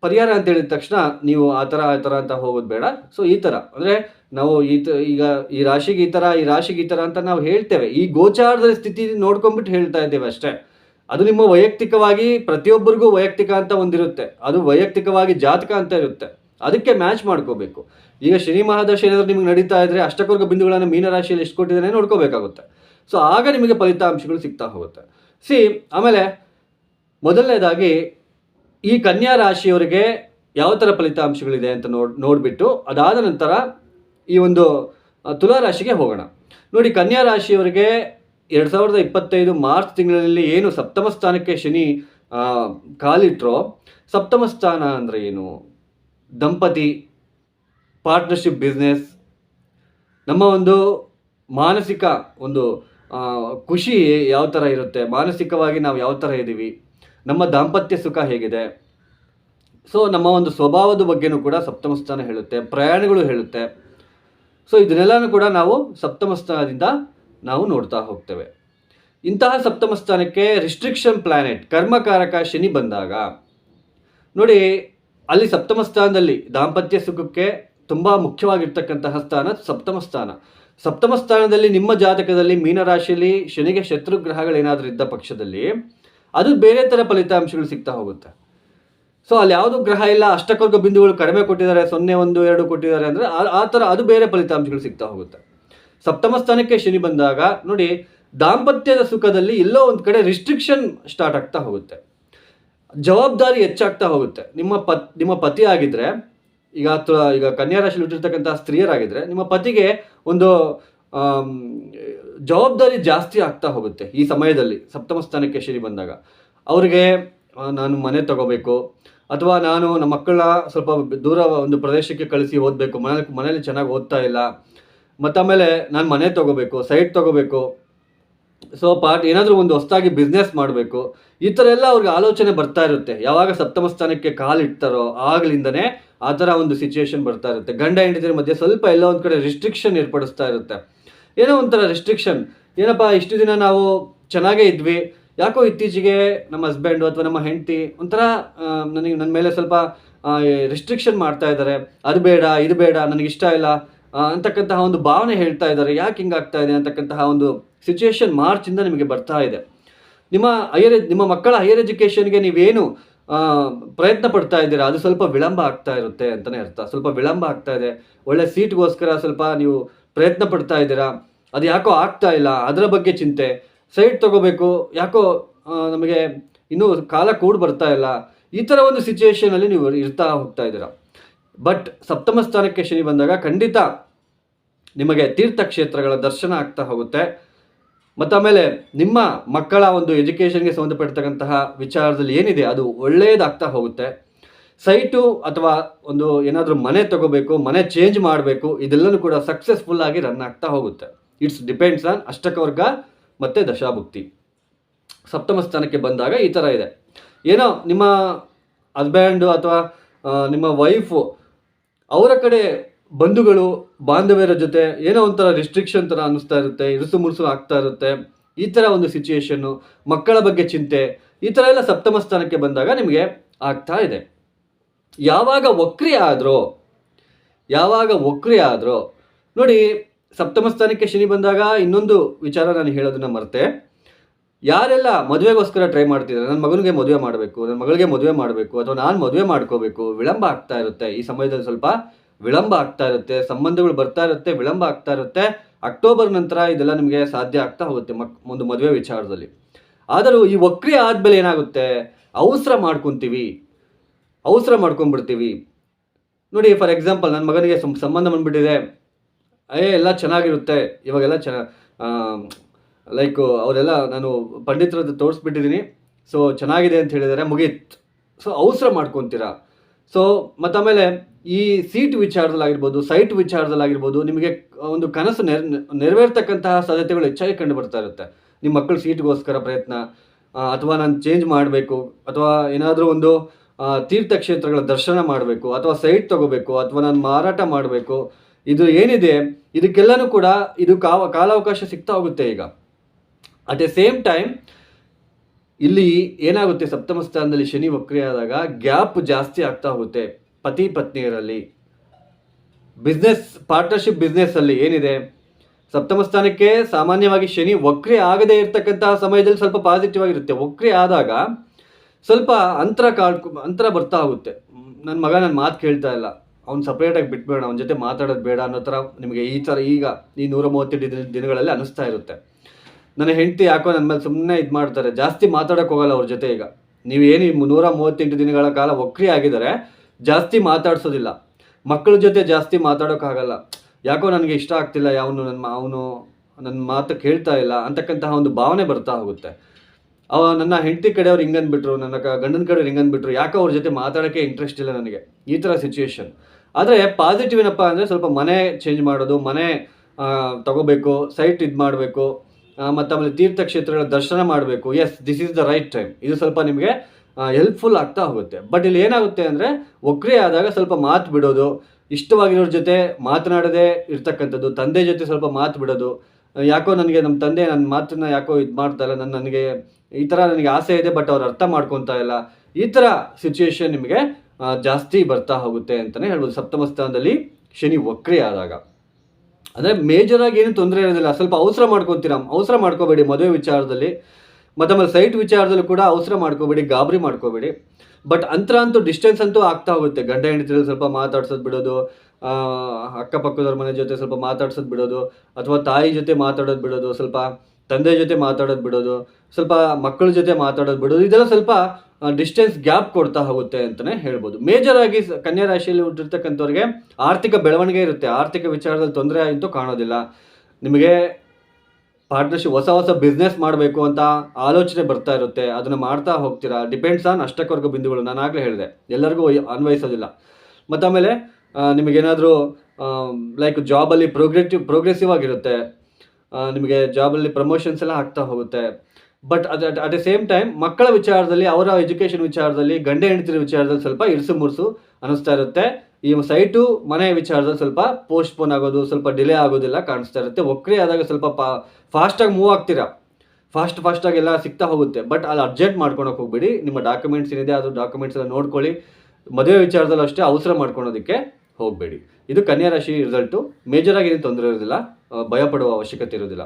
ಪರಿಹಾರ ಅಂತ ಹೇಳಿದ ತಕ್ಷಣ ನೀವು ಆ ಥರ ಆ ಥರ ಅಂತ ಹೋಗೋದು ಬೇಡ. ಸೊ ಈ ಥರ. ಅಂದರೆ ನಾವು ಈ ಈಗ ಈ ರಾಶಿಗೆ ಈ ಥರ, ಈ ರಾಶಿಗೆ ಈ ಥರ ಅಂತ ನಾವು ಹೇಳ್ತೇವೆ. ಈ ಗೋಚಾರದ ಸ್ಥಿತಿ ನೋಡ್ಕೊಂಬಿಟ್ಟು ಹೇಳ್ತಾ ಇದ್ದೇವೆ ಅಷ್ಟೇ. ಅದು ನಿಮ್ಮ ವೈಯಕ್ತಿಕವಾಗಿ ಪ್ರತಿಯೊಬ್ಬರಿಗೂ ವೈಯಕ್ತಿಕ ಅಂತ ಒಂದಿರುತ್ತೆ. ಅದು ವೈಯಕ್ತಿಕವಾಗಿ ಜಾತಕ ಅಂತ ಇರುತ್ತೆ. ಅದಕ್ಕೆ ಮ್ಯಾಚ್ ಮಾಡ್ಕೋಬೇಕು. ಈಗ ಶನಿ ಮಹಾದಶ ಏನಾದರೂ ನಿಮ್ಗೆ ನಡೀತಾ ಇದ್ರೆ ಅಷ್ಟಕವರ್ಗ ಬಿಂದುಗಳನ್ನು ಮೀನರಾಶಿಯಲ್ಲಿ ಎಷ್ಟು ಕೊಟ್ಟಿದ್ದಾನೆ ನೋಡ್ಕೋಬೇಕಾಗುತ್ತೆ. ಸೊ ಆಗ ನಿಮಗೆ ಫಲಿತಾಂಶಗಳು ಸಿಗ್ತಾ ಹೋಗುತ್ತೆ. ಸಿ ಆಮೇಲೆ ಮೊದಲನೇದಾಗಿ ಈ ಕನ್ಯಾ ರಾಶಿಯವರಿಗೆ ಯಾವ ಥರ ಫಲಿತಾಂಶಗಳಿದೆ ಅಂತ ನೋಡ್, ನೋಡಿಬಿಟ್ಟು ಅದಾದ ನಂತರ ಈ ಒಂದು ತುಲಾ ರಾಶಿಗೆ ಹೋಗೋಣ. ನೋಡಿ, ಕನ್ಯಾ ರಾಶಿಯವರಿಗೆ ಎರಡು ಸಾವಿರದ ಇಪ್ಪತ್ತೈದು ಮಾರ್ಚ್ ತಿಂಗಳಲ್ಲಿ ಏನು ಸಪ್ತಮ ಸ್ಥಾನಕ್ಕೆ ಶನಿ ಕಾಲಿಟ್ರೋ, ಸಪ್ತಮ ಸ್ಥಾನ ಅಂದರೆ ಏನು? ದಂಪತಿ ಪಾರ್ಟ್ನರ್ಶಿಪ್ ಬಿಸ್ನೆಸ್ ನಮ್ಮ ಒಂದು ಮಾನಸಿಕ ಒಂದು ಖುಷಿ ಯಾವ ಥರ ಇರುತ್ತೆ? ಮಾನಸಿಕವಾಗಿ ನಾವು ಯಾವ ಥರ ಇದ್ದೀವಿ? ನಮ್ಮ ದಾಂಪತ್ಯ ಸುಖ ಹೇಗಿದೆ? ಸೊ ನಮ್ಮ ಒಂದು ಸ್ವಭಾವದ ಬಗ್ಗೆನೂ ಕೂಡ ಸಪ್ತಮ ಸ್ಥಾನ ಹೇಳುತ್ತೆ, ಪ್ರಯಾಣಗಳು ಹೇಳುತ್ತೆ. ಸೊ ಇದನ್ನೆಲ್ಲನೂ ಕೂಡ ನಾವು ಸಪ್ತಮಸ್ಥಾನದಿಂದ ನಾವು ನೋಡ್ತಾ ಹೋಗ್ತೇವೆ. ಇಂತಹ ಸಪ್ತಮ ಸ್ಥಾನಕ್ಕೆ ರಿಸ್ಟ್ರಿಕ್ಷನ್ ಪ್ಲಾನೆಟ್ ಕರ್ಮಕಾರಕ ಶನಿ ಬಂದಾಗ, ನೋಡಿ, ಅಲ್ಲಿ ಸಪ್ತಮ ಸ್ಥಾನದಲ್ಲಿ ದಾಂಪತ್ಯ ಸುಖಕ್ಕೆ ತುಂಬ ಮುಖ್ಯವಾಗಿರ್ತಕ್ಕಂತಹ ಸ್ಥಾನ ಸಪ್ತಮ ಸ್ಥಾನ. ಸಪ್ತಮ ಸ್ಥಾನದಲ್ಲಿ ನಿಮ್ಮ ಜಾತಕದಲ್ಲಿ ಮೀನರಾಶಿಯಲ್ಲಿ ಶನಿಗೆ ಶತ್ರುಗ್ರಹಗಳೇನಾದರೂ ಇದ್ದ ಪಕ್ಷದಲ್ಲಿ ಅದು ಬೇರೆ ಥರ ಫಲಿತಾಂಶಗಳು ಸಿಗ್ತಾ ಹೋಗುತ್ತೆ. ಸೊ ಅಲ್ಲಿ ಯಾವುದು ಗ್ರಹ ಇಲ್ಲ ಅಷ್ಟಕರ್ಗ ಬಿಂದುಗಳು ಕಡಿಮೆ ಕೊಟ್ಟಿದ್ದಾರೆ, ಸೊನ್ನೆ, ಒಂದು, ಎರಡು ಕೊಟ್ಟಿದ್ದಾರೆ ಅಂದರೆ ಆ ಥರ ಅದು ಬೇರೆ ಫಲಿತಾಂಶಗಳು ಸಿಗ್ತಾ ಹೋಗುತ್ತೆ. ಸಪ್ತಮ ಸ್ಥಾನಕ್ಕೆ ಶನಿ ಬಂದಾಗ, ನೋಡಿ, ದಾಂಪತ್ಯದ ಸುಖದಲ್ಲಿ ಎಲ್ಲೋ ಒಂದು ಕಡೆ ರಿಸ್ಟ್ರಿಕ್ಷನ್ ಸ್ಟಾರ್ಟ್ ಆಗ್ತಾ ಹೋಗುತ್ತೆ. ಜವಾಬ್ದಾರಿ ಹೆಚ್ಚಾಗ್ತಾ ಹೋಗುತ್ತೆ. ನಿಮ್ಮ ಪತ್, ನಿಮ್ಮ ಪತಿ ಆಗಿದ್ರೆ, ಈಗ ಈಗ ಕನ್ಯಾ ರಾಶಿಯಲ್ಲಿ ಹುಟ್ಟಿರ್ತಕ್ಕಂಥ ಸ್ತ್ರೀಯರಾಗಿದ್ರೆ, ನಿಮ್ಮ ಪತಿಗೆ ಒಂದು ಜವಾಬ್ದಾರಿ ಜಾಸ್ತಿ ಆಗ್ತಾ ಹೋಗುತ್ತೆ ಈ ಸಮಯದಲ್ಲಿ ಸಪ್ತಮ ಸ್ಥಾನಕ್ಕೆ ಶನಿ ಬಂದಾಗ. ಅವರಿಗೆ ನಾನು ಮನೆ ತಗೋಬೇಕು, ಅಥವಾ ನಾನು ನಮ್ಮ ಮಕ್ಕಳನ್ನ ಸ್ವಲ್ಪ ದೂರ ಒಂದು ಪ್ರದೇಶಕ್ಕೆ ಕಳಿಸಿ ಓದಬೇಕು ಮನೇಲಿ ಮನೇಲಿ ಚೆನ್ನಾಗಿ ಓದ್ತಾ ಇಲ್ಲ, ಮತ್ತು ಆಮೇಲೆ ನಾನು ಮನೆ ತಗೋಬೇಕು ಸೈಟ್ ತಗೋಬೇಕು ಸೊ ಪಾರ್ಟ್ ಏನಾದರೂ ಒಂದು ಹೊಸದಾಗಿ ಬಿಸ್ನೆಸ್ ಮಾಡಬೇಕು, ಈ ಥರ ಎಲ್ಲ ಅವ್ರಿಗೆ ಆಲೋಚನೆ ಬರ್ತಾ ಇರುತ್ತೆ. ಯಾವಾಗ ಸಪ್ತಮ ಸ್ಥಾನಕ್ಕೆ ಕಾಲಿಡ್ತಾರೋ ಆಗ್ಲಿಂದನೇ ಆ ಥರ ಒಂದು ಸಿಚುವೇಶನ್ ಬರ್ತಾ ಇರುತ್ತೆ. ಗಂಡ ಹೆಂಡತಿರ ಮಧ್ಯೆ ಸ್ವಲ್ಪ ಎಲ್ಲ ಒಂದು ಕಡೆ ರಿಸ್ಟ್ರಿಕ್ಷನ್ ಏರ್ಪಡಿಸ್ತಾ ಇರುತ್ತೆ. ಏನೋ ಒಂಥರ ರೆಸ್ಟ್ರಿಕ್ಷನ್ ಏನಪ್ಪ, ಇಷ್ಟು ದಿನ ನಾವು ಚೆನ್ನಾಗೇ ಇದ್ವಿ. ಯಾಕೋ ಇತ್ತೀಚೆಗೆ ನಮ್ಮ ಹಸ್ಬೆಂಡು ಅಥವಾ ನಮ್ಮ ಹೆಂಡತಿ ಒಂಥರ ನನಗೆ ನನ್ನ ಮೇಲೆ ಸ್ವಲ್ಪ ರೆಸ್ಟ್ರಿಕ್ಷನ್ ಮಾಡ್ತಾ ಇದ್ದಾರೆ. ಅದು ಬೇಡ, ಇದು ಬೇಡ, ನನಗೆ ಇಷ್ಟ ಇಲ್ಲ ಅಂತಕ್ಕಂತಹ ಒಂದು ಭಾವನೆ ಹೇಳ್ತಾ ಇದ್ದಾರೆ. ಯಾಕೆ ಹಿಂಗಾಗ್ತಾ ಇದೆ ಅಂತಕ್ಕಂತಹ ಒಂದು ಸಿಚುಯೇಷನ್ ಮಾರ್ಚಿಂದ ನಿಮಗೆ ಬರ್ತಾ ಇದೆ. ನಿಮ್ಮ ಹೈಯರ್ ನಿಮ್ಮ ಮಕ್ಕಳ ಹೈಯರ್ ಎಜುಕೇಷನ್ಗೆ ನೀವೇನು ಪ್ರಯತ್ನ ಪಡ್ತಾ ಇದ್ದೀರಾ? ಅದು ಸ್ವಲ್ಪ ವಿಳಂಬ ಆಗ್ತಾ ಇರುತ್ತೆ ಅಂತಲೇ ಅರ್ಥ. ಸ್ವಲ್ಪ ವಿಳಂಬ ಆಗ್ತಾ ಇದೆ. ಒಳ್ಳೆ ಸೀಟ್ಗೋಸ್ಕರ ಸ್ವಲ್ಪ ನೀವು ಪ್ರಯತ್ನ ಪಡ್ತಾ ಇದ್ದೀರಾ? ಅದು ಯಾಕೋ ಆಗ್ತಾ ಇಲ್ಲ? ಅದರ ಬಗ್ಗೆ ಚಿಂತೆ. ಸೈಟ್ ತಗೋಬೇಕು. ಯಾಕೋ ನಮಗೆ ಇನ್ನೂ ಕಾಲ ಕೂಡ ಬರ್ತಾ ಇಲ್ಲ. ಈ ಥರ ಒಂದು ಸಿಚುವೇಶನಲ್ಲಿ ನೀವು ಇರ್ತಾ ಹೋಗ್ತಾ ಇದ್ದೀರಾ. ಬಟ್ ಸಪ್ತಮ ಸ್ಥಾನಕ್ಕೆ ಶನಿ ಬಂದಾಗ ಖಂಡಿತ ನಿಮಗೆ ತೀರ್ಥಕ್ಷೇತ್ರಗಳ ದರ್ಶನ ಆಗ್ತಾ ಹೋಗುತ್ತೆ. ಮತ್ತು ಆಮೇಲೆ ನಿಮ್ಮ ಮಕ್ಕಳ ಒಂದು ಎಜುಕೇಷನ್ಗೆ ಸಂಬಂಧಪಡ್ತಕ್ಕಂತಹ ವಿಚಾರದಲ್ಲಿ ಏನಿದೆ? ಅದು ಒಳ್ಳೆಯದಾಗ್ತಾ ಹೋಗುತ್ತೆ. ಸೈಟು ಅಥವಾ ಒಂದು ಏನಾದರೂ ಮನೆ ತಗೋಬೇಕು, ಮನೆ ಚೇಂಜ್ ಮಾಡಬೇಕು, ಇದೆಲ್ಲನೂ ಕೂಡ ಸಕ್ಸಸ್ಫುಲ್ ಆಗಿ ರನ್ ಆಗ್ತಾ ಹೋಗುತ್ತೆ. ಇಟ್ಸ್ ಡಿಪೆಂಡ್ಸ್ ಆನ್ ಅಷ್ಟಕವರ್ಗ ಮತ್ತು ದಶಾಭುಕ್ತಿ. ಸಪ್ತಮ ಸ್ಥಾನಕ್ಕೆ ಬಂದಾಗ ಈ ಥರ ಇದೆ. ಏನೋ ನಿಮ್ಮ ಹಸ್ಬ್ಯಾಂಡು ಅಥವಾ ನಿಮ್ಮ ವೈಫು ಅವರ ಕಡೆ ಬಂಧುಗಳು, ಬಾಂಧವ್ಯರ ಜೊತೆ ಏನೋ ಒಂಥರ ರಿಸ್ಟ್ರಿಕ್ಷನ್ ಥರ ಅನ್ನಿಸ್ತಾ ಇರುತ್ತೆ, ಇರುಸು ಮುರುಸು ಆಗ್ತಾ ಇರುತ್ತೆ, ಈ ಥರ ಒಂದು ಸಿಚುಯೇಷನ್ನು ಮಕ್ಕಳ ಬಗ್ಗೆ ಚಿಂತೆ, ಈ ಥರ ಎಲ್ಲ ಸಪ್ತಮ ಸ್ಥಾನಕ್ಕೆ ಬಂದಾಗ ನಿಮಗೆ ಆಗ್ತಾ ಇದೆ. ಯಾವಾಗ ವಕ್ರಿ ಆದರೂ, ಯಾವಾಗ ವಕ್ರಿ ಆದರೂ, ನೋಡಿ ಸಪ್ತಮ ಸ್ಥಾನಕ್ಕೆ ಶನಿ ಬಂದಾಗ ಇನ್ನೊಂದು ವಿಚಾರ ನಾನು ಹೇಳೋದನ್ನ ಮರೆತೆ. ಯಾರೆಲ್ಲ ಮದುವೆಗೋಸ್ಕರ ಟ್ರೈ ಮಾಡ್ತಿದ್ದಾರೆ ನನ್ನ ಮಗನಿಗೆ ಮದುವೆ ಮಾಡಬೇಕು, ನನ್ನ ಮಗಳಿಗೆ ಮದುವೆ ಮಾಡಬೇಕು, ಅಥವಾ ನಾನು ಮದುವೆ ಮಾಡ್ಕೋಬೇಕು, ವಿಳಂಬ ಆಗ್ತಾ ಇರುತ್ತೆ. ಈ ಸಮಯದಲ್ಲಿ ಸ್ವಲ್ಪ ವಿಳಂಬ ಆಗ್ತಾ ಇರುತ್ತೆ, ಸಂಬಂಧಗಳು ಬರ್ತಾ ಇರುತ್ತೆ, ವಿಳಂಬ ಆಗ್ತಾ ಇರುತ್ತೆ. ಅಕ್ಟೋಬರ್ ನಂತರ ಇದೆಲ್ಲ ನಿಮಗೆ ಸಾಧ್ಯ ಆಗ್ತಾ ಹೋಗುತ್ತೆ ಮಕ್, ಒಂದು ಮದುವೆ ವಿಚಾರದಲ್ಲಿ. ಆದರೂ ಈ ವಕ್ರಿ ಆದಮೇಲೆ ಏನಾಗುತ್ತೆ? ಅವಸರ ಮಾಡ್ಕೊತೀವಿ. ಅವಸರ ಮಾಡ್ಕೊಂಡ್ಬಿಡ್ತೀವಿ. ನೋಡಿ ಫಾರ್ ಎಕ್ಸಾಂಪಲ್ ನನ್ನ ಮಗನಿಗೆ ಸಂಬಂಧ ಬಂದುಬಿಟ್ಟಿದೆ. ಏ, ಎಲ್ಲ ಚೆನ್ನಾಗಿರುತ್ತೆ. ಇವಾಗೆಲ್ಲ ಚೆನ್ನ ಲೈಕ್ ಅವರೆಲ್ಲ ನಾನು ಪಂಡಿತರದ್ದು ತೋರಿಸ್ಬಿಟ್ಟಿದ್ದೀನಿ ಸೊ ಚೆನ್ನಾಗಿದೆ ಅಂತ ಹೇಳಿದ್ದಾರೆ, ಮುಗೀತು. ಸೊ ಅವಸರ ಮಾಡ್ಕೊತೀರಾ? ಸೊ ಮತ್ತು ಆಮೇಲೆ ಈ ಸೀಟ್ ವಿಚಾರದಲ್ಲಾಗಿರ್ಬೋದು, ಸೈಟ್ ವಿಚಾರದಲ್ಲಾಗಿರ್ಬೋದು, ನಿಮಗೆ ಒಂದು ಕನಸು ನೆರ್, ನೆರವೇರ್ತಕ್ಕಂತಹ ಸಾಧ್ಯತೆಗಳು ಹೆಚ್ಚಾಗಿ ಕಂಡು ಬರ್ತಾ ಇರುತ್ತೆ. ನಿಮ್ಮ ಮಕ್ಕಳು ಸೀಟ್ಗೋಸ್ಕರ ಪ್ರಯತ್ನ ಅಥವಾ ನಾನು ಚೇಂಜ್ ಮಾಡಬೇಕು, ಅಥವಾ ಏನಾದರೂ ಒಂದು ತೀರ್ಥಕ್ಷೇತ್ರಗಳ ದರ್ಶನ ಮಾಡಬೇಕು ಅಥವಾ ಸೈಟ್ ತಗೋಬೇಕು ಅಥವಾ ನಾನು ಮಾರಾಟ ಮಾಡಬೇಕು. ಇದು ಏನಿದೆ? ಇದಕ್ಕೆಲ್ಲನೂ ಕೂಡ ಇದು ಕಾವ, ಕಾಲಾವಕಾಶ ಸಿಗ್ತಾ ಹೋಗುತ್ತೆ ಈಗ. ಅಟ್ ಎ ಸೇಮ್ ಟೈಮ್ ಇಲ್ಲಿ ಏನಾಗುತ್ತೆ? ಸಪ್ತಮ ಸ್ಥಾನದಲ್ಲಿ ಶನಿ ವಕ್ರಿಯಾದಾಗ ಗ್ಯಾಪ್ ಜಾಸ್ತಿ ಆಗ್ತಾ ಹೋಗುತ್ತೆ ಪತಿ ಪತ್ನಿಯರಲ್ಲಿ. ಬಿಸ್ನೆಸ್ ಪಾರ್ಟ್ನರ್ಶಿಪ್ ಬಿಸ್ನೆಸ್ ಅಲ್ಲಿ ಏನಿದೆ? ಸಪ್ತಮ ಸ್ಥಾನಕ್ಕೆ ಸಾಮಾನ್ಯವಾಗಿ ಶನಿ ವಕ್ರಿ ಆಗದೇ ಇರತಕ್ಕಂತಹ ಸಮಯದಲ್ಲಿ ಸ್ವಲ್ಪ ಪಾಸಿಟಿವ್ ಆಗಿರುತ್ತೆ. ವಕ್ರಿ ಆದಾಗ ಸ್ವಲ್ಪ ಅಂತರ ಕಾಡ್ಕೊ, ಅಂತರ ಬರ್ತಾ ಹೋಗುತ್ತೆ. ನನ್ನ ಮಗ ನನ್ನ ಮಾತು ಕೇಳ್ತಾ ಇಲ್ಲ. ಅವ್ನು ಸಪ್ರೇಟಾಗಿ ಬಿಟ್ಬೇಡ ಅವನ ಜೊತೆ ಮಾತಾಡೋದು ಬೇಡ ಅನ್ನೋ ಥರ ನಿಮಗೆ ಈ ಥರ ಈಗ ಈ ನೂರ ಮೂವತ್ತೆಂಟು ದಿನ, ದಿನಗಳಲ್ಲಿ ಅನಿಸ್ತಾ ಇರುತ್ತೆ. ನನ್ನ ಹೆಂಡತಿ ಯಾಕೋ ನನ್ನ ಮೇಲೆ ಸುಮ್ಮನೆ ಇದು ಮಾಡ್ತಾರೆ. ಜಾಸ್ತಿ ಮಾತಾಡೋಕೆ ಹೋಗಲ್ಲ ಅವ್ರ ಜೊತೆ ಈಗ. ನೀವು ಏನು ನೂರ ಮೂವತ್ತೆಂಟು ದಿನಗಳ ಕಾಲ ಒಕ್ರಿ ಆಗಿದ್ದಾರೆ ಜಾಸ್ತಿ ಮಾತಾಡ್ಸೋದಿಲ್ಲ. ಮಕ್ಕಳ ಜೊತೆ ಜಾಸ್ತಿ ಮಾತಾಡೋಕ್ಕಾಗಲ್ಲ ಯಾಕೋ ನನಗೆ ಇಷ್ಟ ಆಗ್ತಿಲ್ಲ, ಯಾವನು ನನ್ನ ಅವನು ನನ್ನ ಮಾತು ಕೇಳ್ತಾ ಇಲ್ಲ ಅಂತಕ್ಕಂತಹ ಒಂದು ಭಾವನೆ ಬರ್ತಾ ಹೋಗುತ್ತೆ. ಅವ ನನ್ನ ಹೆಂಡತಿ ಕಡೆಯವ್ರು ಹಿಂಗಂದ್ಬಿಟ್ರು ನನ್ನ ಗಂಡನ ಕಡೆಯವ್ರು ಹಿಂಗಂದ್ಬಿಟ್ರು ಯಾಕೆ ಅವ್ರ ಜೊತೆ ಮಾತಾಡೋಕ್ಕೆ ಇಂಟ್ರೆಸ್ಟ್ ಇಲ್ಲ ನನಗೆ. ಈ ಥರ ಸಿಚುವೇಶನ್ ಆದರೆ ಪಾಸಿಟಿವ್ ಏನಪ್ಪ ಅಂದರೆ ಸ್ವಲ್ಪ ಮನೆ ಚೇಂಜ್ ಮಾಡೋದು, ಮನೆ ತಗೋಬೇಕು ಸೈಟ್ ಇದು ಮಾಡಬೇಕು ಮತ್ತು ಆಮೇಲೆ ತೀರ್ಥಕ್ಷೇತ್ರಗಳ ದರ್ಶನ ಮಾಡಬೇಕು. Yes this is the right time ಇದು ಸ್ವಲ್ಪ ನಿಮಗೆ ಹೆಲ್ಪ್ಫುಲ್ ಆಗ್ತಾ ಹೋಗುತ್ತೆ. ಬಟ್ ಇಲ್ಲಿ ಏನಾಗುತ್ತೆ ಅಂದರೆ, ಒಕ್ರೆ ಆದಾಗ ಸ್ವಲ್ಪ ಮಾತು ಬಿಡೋದು, ಇಷ್ಟವಾಗಿರೋರ ಜೊತೆ ಮಾತನಾಡದೇ ಇರ್ತಕ್ಕಂಥದ್ದು, ತಂದೆ ಜೊತೆ ಸ್ವಲ್ಪ ಮಾತು ಬಿಡೋದು ಯಾಕೋ ನನಗೆ ನಮ್ಮ ತಂದೆ ನನ್ನ ಮಾತನ್ನ ಯಾಕೋ ಇದು ಮಾಡ್ತಾ ಇಲ್ಲ ನನ್ನ ನನಗೆ ಈ ಥರ ನನಗೆ ಆಸೆ ಇದೆ ಬಟ್ ಅವ್ರು ಅರ್ಥ ಮಾಡ್ಕೊತಾ ಇಲ್ಲ. ಈ ಥರ ಸಿಚುಯೇಷನ್ ನಿಮಗೆ ಜಾಸ್ತಿ ಬರ್ತಾ ಹೋಗುತ್ತೆ ಅಂತಲೇ ಹೇಳ್ಬೋದು. ಸಪ್ತಮ ಸ್ಥಾನದಲ್ಲಿ ಶನಿ ವಕ್ರಿ ಆದಾಗ. ಅಂದರೆ ಮೇಜರಾಗಿ ಏನು ತೊಂದರೆ ಇರೋದಿಲ್ಲ ಸ್ವಲ್ಪ ಅವಸರ ಮಾಡ್ಕೊತೀರಾ? ಅವಸರ ಮಾಡ್ಕೋಬೇಡಿ ಮದುವೆ ವಿಚಾರದಲ್ಲಿ. ಮತ್ತು ಆಮೇಲೆ ಸೈಟ್ ವಿಚಾರದಲ್ಲೂ ಕೂಡ ಅವಸರ ಮಾಡ್ಕೋಬೇಡಿ, ಗಾಬರಿ ಮಾಡ್ಕೋಬೇಡಿ. ಬಟ್ ಅಂತರ ಅಂತೂ ಡಿಸ್ಟೆನ್ಸ್ ಅಂತೂ ಆಗ್ತಾ ಹೋಗುತ್ತೆ. ಗಂಡ ಹೆಂಡತಿ ಸ್ವಲ್ಪ ಮಾತಾಡ್ಸೋದು ಬಿಡೋದು ಅಕ್ಕಪಕ್ಕದವ್ರ ಮನೆ ಜೊತೆ ಸ್ವಲ್ಪ ಮಾತಾಡ್ಸೋದು ಬಿಡೋದು, ಅಥವಾ ತಾಯಿ ಜೊತೆ ಮಾತಾಡೋದು ಬಿಡೋದು, ಸ್ವಲ್ಪ ತಂದೆ ಜೊತೆ ಮಾತಾಡೋದು ಬಿಡೋದು, ಸ್ವಲ್ಪ ಮಕ್ಕಳ ಜೊತೆ ಮಾತಾಡೋದು ಬಿಡೋದು, ಇದೆಲ್ಲ ಸ್ವಲ್ಪ ಡಿಸ್ಟೆನ್ಸ್ ಗ್ಯಾಪ್ ಕೊಡ್ತಾ ಹೋಗುತ್ತೆ ಅಂತಲೇ ಹೇಳ್ಬೋದು. ಮೇಜರ್ ಆಗಿ ಕನ್ಯಾ ರಾಶಿಯಲ್ಲಿ ಹುಟ್ಟಿರ್ತಕ್ಕಂಥವ್ರಿಗೆ ಆರ್ಥಿಕ ಬೆಳವಣಿಗೆ ಇರುತ್ತೆ. ಆರ್ಥಿಕ ವಿಚಾರದಲ್ಲಿ ತೊಂದರೆ ಅಂತೂ ಕಾಣೋದಿಲ್ಲ. ನಿಮಗೆ ಪಾರ್ಟ್ನರ್ಶಿಪ್ ಹೊಸ ಹೊಸ ಬಿಸ್ನೆಸ್ ಮಾಡಬೇಕು ಅಂತ ಆಲೋಚನೆ ಬರ್ತಾ ಇರುತ್ತೆ. ಅದನ್ನು ಮಾಡ್ತಾ ಹೋಗ್ತೀರಾ? ಡಿಪೆಂಡ್ಸ್ ಆನ್ ಅಷ್ಟಕ್ಕವರೆಗೂ ಬಿಂದುಗಳು. ನಾನು ಆಗಲೇ ಹೇಳಿದೆ. ಎಲ್ಲರಿಗೂ ಅನ್ವಯಿಸೋದಿಲ್ಲ. ಮತ್ತು ಆಮೇಲೆ ನಿಮಗೇನಾದರೂ ಲೈಕ್ ಜಾಬಲ್ಲಿ ಪ್ರೋಗ್ರೆಟಿವ್ ಪ್ರೋಗ್ರೆಸಿವ್ ಆಗಿರುತ್ತೆ ನಿಮಗೆ ಜಾಬಲ್ಲಿ ಪ್ರಮೋಷನ್ಸ್ ಎಲ್ಲ ಆಗ್ತಾ ಹೋಗುತ್ತೆ. But at at the same time ಮಕ್ಕಳ ವಿಚಾರದಲ್ಲಿ, ಅವರ ಎಜುಕೇಷನ್ ವಿಚಾರದಲ್ಲಿ, ಗಂಡ ಹೆಂಡತಿರ ವಿಚಾರದಲ್ಲಿ ಸ್ವಲ್ಪ ಇರಿಸು ಮುರುಸು ಅನ್ನಿಸ್ತಾ ಇರುತ್ತೆ. ಈ ಸೈಟು ಮನೆಯ ವಿಚಾರದಲ್ಲಿ ಸ್ವಲ್ಪ ಪೋಸ್ಟ್ಪೋನ್ ಆಗೋದು, ಸ್ವಲ್ಪ ಡಿಲೇ ಆಗೋದೆಲ್ಲ ಕಾಣಿಸ್ತಾ ಇರುತ್ತೆ. ಒಕ್ಕರೆ ಆದಾಗ ಸ್ವಲ್ಪ ಪಾ ಫಾಸ್ಟಾಗಿ ಮೂವ್ ಆಗ್ತೀರಾ? ಫಾಸ್ಟ್ ಫಾಸ್ಟಾಗಿ ಎಲ್ಲ ಸಿಗ್ತಾ ಹೋಗುತ್ತೆ. ಬಟ್ ಅಲ್ಲಿ ಅರ್ಜೆಂಟ್ ಮಾಡ್ಕೊಳಕ್ಕೆ ಹೋಗ್ಬೇಡಿ. ನಿಮ್ಮ ಡಾಕ್ಯುಮೆಂಟ್ಸ್ ಏನಿದೆ, ಅದು ಡಾಕ್ಯುಮೆಂಟ್ಸ್ ಎಲ್ಲ ನೋಡ್ಕೊಳ್ಳಿ. ಮದುವೆ ವಿಚಾರದಲ್ಲೂ ಅಷ್ಟೇ, ಅವಸರ ಮಾಡ್ಕೊಳೋದಕ್ಕೆ. ಹೋಗಬೇಡಿ. ಇದು ಕನ್ಯಾ ರಾಶಿ ರಿಸಲ್ಟು ಮೇಜರಾಗಿ ಏನು ತೊಂದರೆ ಇರೋದಿಲ್ಲ. ಭಯಪಡುವ ಭಯ ಪಡುವ ಅವಶ್ಯಕತೆ ಇರೋದಿಲ್ಲ.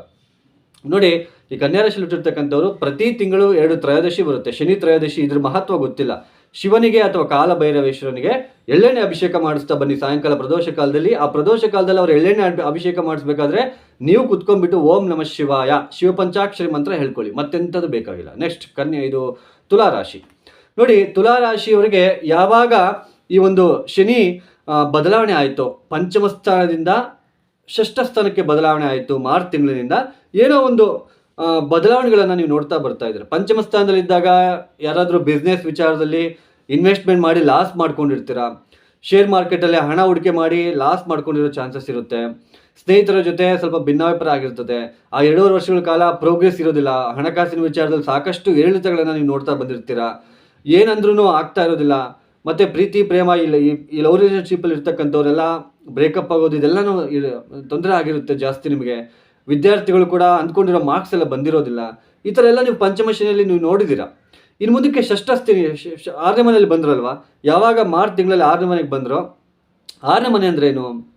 ನೋಡಿ, ಈ ಕನ್ಯಾ ರಾಶಿಯಲ್ಲಿ ಹುಟ್ಟಿರ್ತಕ್ಕಂಥವ್ರು ಪ್ರತಿ ತಿಂಗಳು ಎರಡು ತ್ರಯೋದಶಿ ಬರುತ್ತೆ. ಶನಿ ತ್ರಯೋದಶಿ ಇದ್ರ ಮಹತ್ವ ಗೊತ್ತಿಲ್ಲ. ಶಿವನಿಗೆ ಅಥವಾ ಕಾಲ ಭೈರವೇಶ್ವರನಿಗೆ ಎಳ್ಳೆಣ್ಣೆ ಅಭಿಷೇಕ ಮಾಡಿಸ್ತಾ ಬನ್ನಿ. ಸಾಯಂಕಾಲ ಪ್ರದೋಷ ಕಾಲದಲ್ಲಿ. ಆ ಪ್ರದೋಷ ಕಾಲದಲ್ಲಿ ಅವ್ರು ಎಳ್ಳೆಣ್ಣೆ ಅಭಿಷೇಕ ಮಾಡಿಸ್ಬೇಕಾದ್ರೆ ನೀವು ಕುತ್ಕೊಂಡ್ಬಿಟ್ಟು ಓಂ ನಮಃ ಶಿವಾಯ ಶಿವ ಪಂಚಾಕ್ಷರಿ ಮಂತ್ರ ಹೇಳ್ಕೊಳ್ಳಿ. ಮತ್ತೆಂಥದ್ದು ಬೇಕಾಗಿಲ್ಲ. ನೆಕ್ಸ್ಟ್ ಕನ್ಯಾ ಇದು ತುಲಾ ರಾಶಿ ನೋಡಿ ತುಲಾ ರಾಶಿಯವರಿಗೆ ಯಾವಾಗ ಈ ಒಂದು ಶನಿ ಬದಲಾವಣೆ ಆಯಿತು. ಪಂಚಮ ಸ್ಥಾನದಿಂದ ಷಷ್ಠ ಸ್ಥಾನಕ್ಕೆ ಬದಲಾವಣೆ ಆಯಿತು ಮಾರ್ಚ್ ತಿಂಗಳಿನಿಂದ. ಏನೋ ಒಂದು ಬದಲಾವಣೆಗಳನ್ನು ನೀವು ನೋಡ್ತಾ ಬರ್ತಾ ಇದ್ದೀರ. ಪಂಚಮ ಸ್ಥಾನದಲ್ಲಿದ್ದಾಗ ಯಾರಾದರೂ ಬಿಸ್ನೆಸ್ ವಿಚಾರದಲ್ಲಿ ಇನ್ವೆಸ್ಟ್ಮೆಂಟ್ ಮಾಡಿ ಲಾಸ್ ಮಾಡ್ಕೊಂಡಿರ್ತೀರಾ. ಶೇರ್ ಮಾರ್ಕೆಟಲ್ಲಿ ಹಣ ಹೂಡಿಕೆ ಮಾಡಿ ಲಾಸ್ ಮಾಡ್ಕೊಂಡಿರೋ ಚಾನ್ಸಸ್ ಇರುತ್ತೆ. ಸ್ನೇಹಿತರ ಜೊತೆ ಸ್ವಲ್ಪ ಭಿನ್ನಾಭಿಪ್ರಾಯ ಆಗಿರ್ತದೆ. ಆ ಎರಡೂವರೆ ವರ್ಷಗಳ ಕಾಲ ಪ್ರೋಗ್ರೆಸ್ ಇರೋದಿಲ್ಲ. ಹಣಕಾಸಿನ ವಿಚಾರದಲ್ಲಿ ಸಾಕಷ್ಟು ಏರಿಳಿತಗಳನ್ನು ನೀವು ನೋಡ್ತಾ ಬಂದಿರ್ತೀರಾ. ಏನಂದ್ರೂ ಆಗ್ತಾ ಇರೋದಿಲ್ಲ. ಮತ್ತೆ ಪ್ರೀತಿ, ಪ್ರೇಮ ಇಲ್ಲ ಈ ಲವ್ ರಿಲೇಷನ್ಶಿಪ್ಪಲ್ಲಿ ಇರ್ತಕ್ಕಂಥವ್ರೆಲ್ಲ ಬ್ರೇಕಪ್ ಆಗೋದು ಇದೆಲ್ಲನೂ ತೊಂದರೆ ಆಗಿರುತ್ತೆ ಜಾಸ್ತಿ ನಿಮಗೆ. ವಿದ್ಯಾರ್ಥಿಗಳು ಕೂಡ ಅಂದ್ಕೊಂಡಿರೋ ಮಾರ್ಕ್ಸ್ ಎಲ್ಲ ಬಂದಿರೋದಿಲ್ಲ. ಈ ಥರ ಎಲ್ಲ ನೀವು ಪಂಚಮಶಿನಲ್ಲಿ ನೀವು ನೋಡಿದ್ದೀರಾ? ಇನ್ನು ಮುಂದಕ್ಕೆ ಶ- ಆರನೇ ಮನೆಯಲ್ಲಿ ಬಂದ್ರಲ್ವಾ? ಯಾವಾಗ ಮಾರ್ಚ್ ತಿಂಗಳಲ್ಲಿ ಆರನೇ ಮನೆಗೆ ಬಂದರೋ? ಆರನೇ ಮನೆ ಅಂದ್ರೆ ಏನು?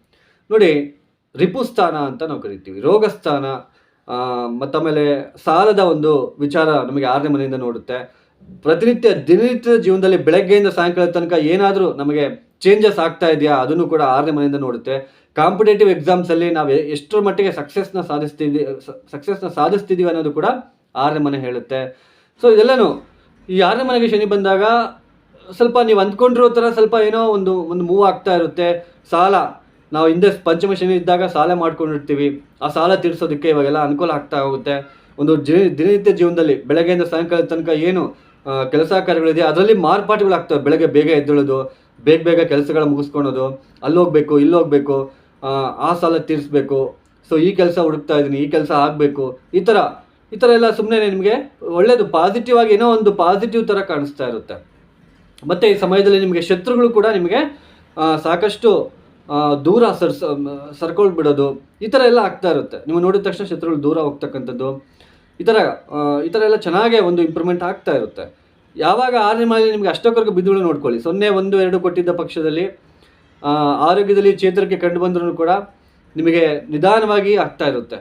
ನೋಡಿ, ರಿಪುಸ್ಥಾನ ಅಂತ ನಾವು ಕರಿತೀವಿ. ರೋಗಸ್ಥಾನ ಮತ್ತು ಮತ್ತಾಮೇಲೆ ಸಾಲದ ಒಂದು ವಿಚಾರ ನಮಗೆ ಆರನೇ ಮನೆಯಿಂದ ನೋಡುತ್ತೆ. ಪ್ರತಿನಿತ್ಯ ದಿನನಿತ್ಯದ ಜೀವನದಲ್ಲಿ ಬೆಳಗ್ಗೆಯಿಂದ ಸಾಯಂಕಾಲದ ತನಕ ಏನಾದರೂ ನಮಗೆ ಚೇಂಜಸ್ ಆಗ್ತಾ ಇದೆಯಾ? ಅದನ್ನು ಕೂಡ ಆರನೇ ಮನೆಯಿಂದ ನೋಡುತ್ತೆ. ಕಾಂಪಿಟೇಟಿವ್ ಎಕ್ಸಾಮ್ಸಲ್ಲಿ ನಾವು ಎಷ್ಟು ಮಟ್ಟಿಗೆ ಸಕ್ಸಸ್ನ ಸಾಧಿಸ್ತೀವಿ ಸಕ್ಸಸ್ನ ಸಾಧಿಸ್ತಿದ್ದೀವಿ ಅನ್ನೋದು ಕೂಡ ಆರನೇ ಮನೆ ಹೇಳುತ್ತೆ. ಸೊ ಇದೆಲ್ಲನೂ ಈ ಆರನೇ ಮನೆಗೆ ಶನಿ ಬಂದಾಗ ಸ್ವಲ್ಪ ನೀವು ಅಂದ್ಕೊಂಡಿರೋ ಥರ ಸ್ವಲ್ಪ ಏನೋ ಒಂದು ಒಂದು ಮೂವ್ ಆಗ್ತಾ ಇರುತ್ತೆ. ಸಾಲ, ನಾವು ಹಿಂದೆ ಪಂಚಮ ಶನಿ ಇದ್ದಾಗ ಸಾಲ ಮಾಡ್ಕೊಂಡಿರ್ತೀವಿ. ಆ ಸಾಲ ತೀರಿಸೋದಕ್ಕೆ ಇವಾಗೆಲ್ಲ ಅನುಕೂಲ ಆಗ್ತಾ ಹೋಗುತ್ತೆ. ಒಂದು ದಿನನಿತ್ಯ ಜೀವನದಲ್ಲಿ ಬೆಳಗ್ಗೆಯಿಂದ ಸಾಯಂಕಾಲದ ತನಕ ಏನು ಕೆಲಸ ಕಾರ್ಯಗಳಿದೆ. ಅದರಲ್ಲಿ ಮಾರ್ಪಾಟುಗಳಾಗ್ತವೆ. ಬೆಳಗ್ಗೆ ಬೇಗ ಎದ್ದೇಳೋದು ಬೇಗ ಬೇಗ ಕೆಲಸಗಳ ಮುಗಿಸ್ಕೊಳೋದು ಅಲ್ಲಿ ಹೋಗ್ಬೇಕು ಇಲ್ಲಿ ಹೋಗ್ಬೇಕು ಆ, ಆ ಸಾಲ ತೀರಿಸ್ಬೇಕು. ಸೊ ಈ ಕೆಲಸ ಹುಡುಕ್ತಾ ಇದ್ದೀನಿ ಈ ಕೆಲಸ ಆಗಬೇಕು. ಈ ಥರ ಈ ಥರ ಎಲ್ಲ ಸುಮ್ಮನೆ ನಿಮಗೆ ಒಳ್ಳೆಯದು ಪಾಸಿಟಿವ್ ಆಗಿ ಏನೋ ಒಂದು ಪಾಸಿಟಿವ್ ಥರ ಕಾಣಿಸ್ತಾ ಇರುತ್ತೆ. ಮತ್ತು ಈ ಸಮಯದಲ್ಲಿ ನಿಮಗೆ ಶತ್ರುಗಳು ಕೂಡ ನಿಮಗೆ ಸಾಕಷ್ಟು ದೂರ ಸರ್ ಸರ್ಕೊಂಡು ಬಿಡೋದು ಈ ಥರ ಎಲ್ಲ ಆಗ್ತಾ ಇರುತ್ತೆ. ನೀವು ನೋಡಿದ ತಕ್ಷಣ ಶತ್ರುಗಳು ದೂರ ಹೋಗ್ತಕ್ಕಂಥದ್ದು. ಈ ಥರ ಈ ಥರ ಎಲ್ಲ ಚೆನ್ನಾಗೇ ಒಂದು ಇಂಪ್ರೂವ್ಮೆಂಟ್ ಆಗ್ತಾ ಇರುತ್ತೆ. ಯಾವಾಗ ಆರನೇ ಮಾಲೆಯಲ್ಲಿ ನಿಮಗೆ ಅಷ್ಟಕ್ಕರ್ಗ ಬಿದ್ದುಗಳು ನೋಡ್ಕೊಳ್ಳಿ. ಸೊನ್ನೆ, ಒಂದು, ಎರಡು ಕೊಟ್ಟಿದ್ದ ಪಕ್ಷದಲ್ಲಿ ಆರೋಗ್ಯದಲ್ಲಿ ಚೇತರಿಕೆ ಕಂಡು ಬಂದರೂ ಕೂಡ ನಿಮಗೆ ನಿಧಾನವಾಗಿ ಆಗ್ತಾ ಇರುತ್ತೆ.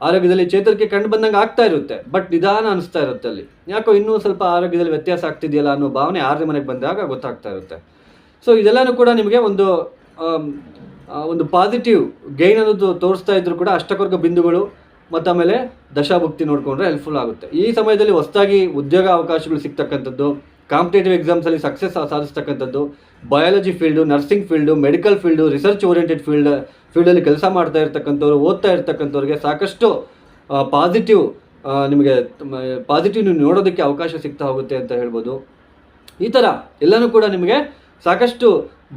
ಆರೋಗ್ಯದಲ್ಲಿ ಚೇತರಿಕೆ ಕಂಡು ಬಂದಂಗೆ ಆಗ್ತಾ ಇರುತ್ತೆ, ಬಟ್ ನಿಧಾನ ಅನಿಸ್ತಾ ಇರುತ್ತೆ ಅಲ್ಲಿ. ಯಾಕೋ ಇನ್ನೂ ಸ್ವಲ್ಪ ಆರೋಗ್ಯದಲ್ಲಿ ವ್ಯತ್ಯಾಸ ಆಗ್ತಿದೆಯಲ್ಲ ಅನ್ನೋ ಭಾವನೆ ಆರನೇ ಮನೆಗೆ ಬಂದಾಗ ಗೊತ್ತಾಗ್ತಾ ಇರುತ್ತೆ. ಸೊ ಇದೆಲ್ಲನೂ ಕೂಡ ನಿಮಗೆ ಒಂದು ಒಂದು ಪಾಸಿಟಿವ್ ಗೈನ್ ಅನ್ನೋದು ತೋರಿಸ್ತಾ ಇದ್ರು ಕೂಡ ಅಷ್ಟಕರ್ಗ ಬಿಂದುಗಳು ಮತ್ತು ಆಮೇಲೆ ದಶಾಭಕ್ತಿ ನೋಡಿಕೊಂಡ್ರೆ ಹೆಲ್ಪ್ಫುಲ್ ಆಗುತ್ತೆ. ಈ ಸಮಯದಲ್ಲಿ ಹೊಸದಾಗಿ ಉದ್ಯೋಗ ಅವಕಾಶಗಳು ಸಿಗ್ತಕ್ಕಂಥದ್ದು ಕಾಂಪಿಟೇಟಿವ್ ಎಕ್ಸಾಮ್ಸಲ್ಲಿ success ಸಾಧಿಸ್ತಕ್ಕಂಥದ್ದು biology field nursing field medical field research oriented field ಫೀಲ್ಡಲ್ಲಿ ಕೆಲಸ ಮಾಡ್ತಾ ಇರ್ತಕ್ಕಂಥವ್ರು, ಓದ್ತಾ ಇರ್ತಕ್ಕಂಥವ್ರಿಗೆ ಸಾಕಷ್ಟು ಪಾಸಿಟಿವ್ ನಿಮಗೆ ಪಾಸಿಟಿವ್ ನೀವು ನೋಡೋದಕ್ಕೆ ಅವಕಾಶ ಸಿಗ್ತಾ ಹೋಗುತ್ತೆ ಅಂತ ಹೇಳ್ಬೋದು. ಈ ಥರ ಎಲ್ಲನೂ ಕೂಡ ನಿಮಗೆ ಸಾಕಷ್ಟು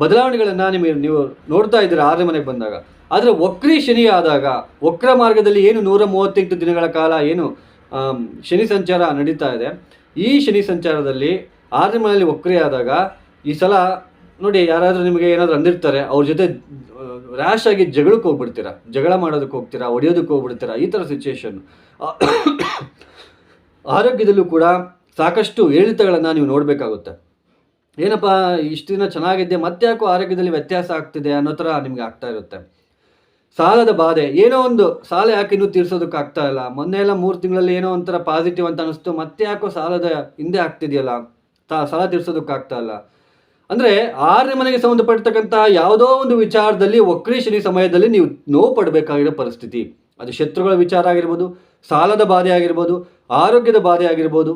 ಬದಲಾವಣೆಗಳನ್ನು ನಿಮಗೆ ನೀವು ನೋಡ್ತಾ ಇದ್ದೀರಾ ಆರನೇ ಮನೆಗೆ ಬಂದಾಗ. ಆದರೆ ವಕ್ರಿ ಶನಿ ಆದಾಗ, ವಕ್ರ ಮಾರ್ಗದಲ್ಲಿ ಏನು ನೂರ ಮೂವತ್ತೆಂಟು ದಿನಗಳ ಕಾಲ ಏನು ಶನಿ ಸಂಚಾರ ನಡೀತಾ ಇದೆ. ಈ ಶನಿ ಸಂಚಾರದಲ್ಲಿ ಆರನೇ ಮನೆಯಲ್ಲಿ ವಕ್ರಿ ಆದಾಗ ಈ ಸಲ ನೋಡಿ ಯಾರಾದರೂ ನಿಮಗೆ ಏನಾದರೂ ಅಂದಿರ್ತಾರೆ, ಅವ್ರ ಜೊತೆ ರ್ಯಾಶ್ ಆಗಿ ಜಗಳಕ್ಕೆ ಹೋಗ್ಬಿಡ್ತೀರಾ, ಜಗಳ ಮಾಡೋದಕ್ಕೆ ಹೋಗ್ತೀರಾ, ಹೊಡೆಯೋದಕ್ಕೆ ಹೋಗ್ಬಿಡ್ತೀರಾ, ಈ ಥರ ಸಿಚುಯೇಷನ್ ಆರೋಗ್ಯದಲ್ಲೂ ಕೂಡ ಸಾಕಷ್ಟು ಏರಿಳಿತಗಳನ್ನು ನೀವು ನೋಡಬೇಕಾಗುತ್ತೆ. ಏನಪ್ಪ, ಇಷ್ಟು ದಿನ ಚೆನ್ನಾಗಿದ್ದೆ, ಮತ್ತೆ ಯಾಕೋ ಆರೋಗ್ಯದಲ್ಲಿ ವ್ಯತ್ಯಾಸ ಆಗ್ತಿದೆ ಅನ್ನೋ ಥರ ನಿಮಗೆ ಆಗ್ತಾ ಇರುತ್ತೆ. ಸಾಲದ ಬಾಧೆ. ಏನೋ ಒಂದು ಸಾಲ ಯಾಕೆ ಇನ್ನೂ ತೀರ್ಸೋದಕ್ಕೆ ಆಗ್ತಾ ಇಲ್ಲ? ಮೊನ್ನೆ ಎಲ್ಲ ಮೂರು ತಿಂಗಳಲ್ಲಿ ಏನೋ ಒಂಥರ ಪಾಸಿಟಿವ್ ಅಂತ ಅನಿಸ್ತು. ಮತ್ತೆ ಯಾಕೋ ಸಾಲದ ಹಿಂದೆ ಆಗ್ತಿದೆಯಲ್ಲ? ಸಾಲ ತೀರ್ಸೋದಕ್ಕೆ ಆಗ್ತಾ ಇಲ್ಲ. ಅಂದರೆ ಆರನೇ ಮನೆಗೆ ಸಂಬಂಧಪಟ್ಟತಕ್ಕಂಥ ಯಾವುದೋ ಒಂದು ವಿಚಾರದಲ್ಲಿ, ವಕ್ರಿ ಶನಿ ಸಮಯದಲ್ಲಿ ನೀವು ನೋವು ಪಡಬೇಕಾಗಿರೋ ಪರಿಸ್ಥಿತಿ. ಅದು ಶತ್ರುಗಳ ವಿಚಾರ ಆಗಿರ್ಬೋದು, ಸಾಲದ ಬಾಧೆ ಆಗಿರ್ಬೋದು, ಆರೋಗ್ಯದ ಬಾಧೆ ಆಗಿರ್ಬೋದು.